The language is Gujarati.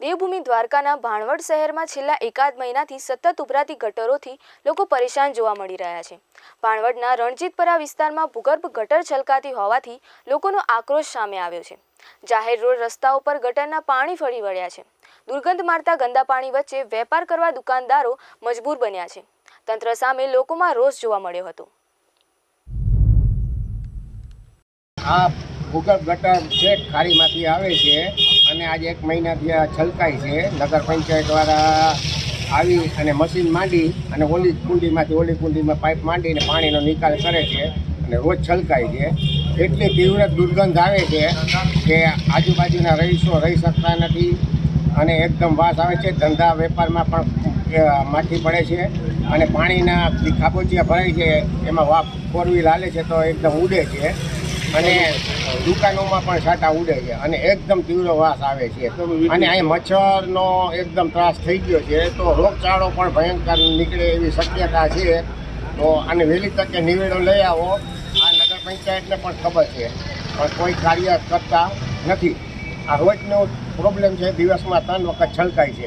દેવભૂમિ દ્વારકાના ભાણવડ શહેરમાં છેલ્લા એકાદ મહિનાથી સતત ઉભરાતી ગટરોથી લોકો પરેશાન જોવા મળી રહ્યા છે. ભાણવડના રણજીતપરા વિસ્તારમાં ભૂગર્ભ ગટર છલકાતી હોવાથી લોકોનો આક્રોશ સામે આવ્યો છે. જાહેર રોડ રસ્તાઓ પર ગટરના પાણી ફરી વળ્યા છે. દુર્ગંધ મારતા ગંદા પાણી વચ્ચે વેપાર કરવા દુકાનદારો મજબૂર બન્યા છે. તંત્ર સામે લોકોમાં રોષ જોવા મળ્યો હતો. આ ભૂગર્ભ ગટર છે ખારીમાંથી આવે છે અને આજે એક મહિનાથી આ છલકાય છે. નગર પંચાયત દ્વારા આવી અને મશીન માંડી અને ઓલી કુંડીમાંથી ઓલી કુંડીમાં પાઇપ માંડીને પાણીનો નિકાલ કરે છે અને રોજ છલકાય છે. એટલી તીવ્ર દુર્ગંધ આવે છે કે આજુબાજુના રહીશો રહી શકતા નથી અને એકદમ વાસ આવે છે. ધંધા વેપારમાં પણ માઠી પડે છે અને પાણીના ખાબોચિયા ભરાય છે. એમાં વાફ ફોર વ્હીલ હાલે છે તો એકદમ ઉડે છે. અને દુકાનોમાં પણ છાંટા ઉડે છે અને એકદમ તીવ્ર વાસ આવે છે. અને અહીં મચ્છરનો એકદમ ત્રાસ થઈ ગયો છે. તો રોગચાળો પણ ભયંકર નીકળે એવી શક્યતા છે. તો આને વહેલી તકે નિવેડો લઈ આવો. આ નગર પંચાયતને પણ ખબર છે. પણ કોઈ કાર્ય કરતા નથી. આ રોજનો પ્રોબ્લેમ છે, દિવસમાં ત્રણ વખત છલકાય છે.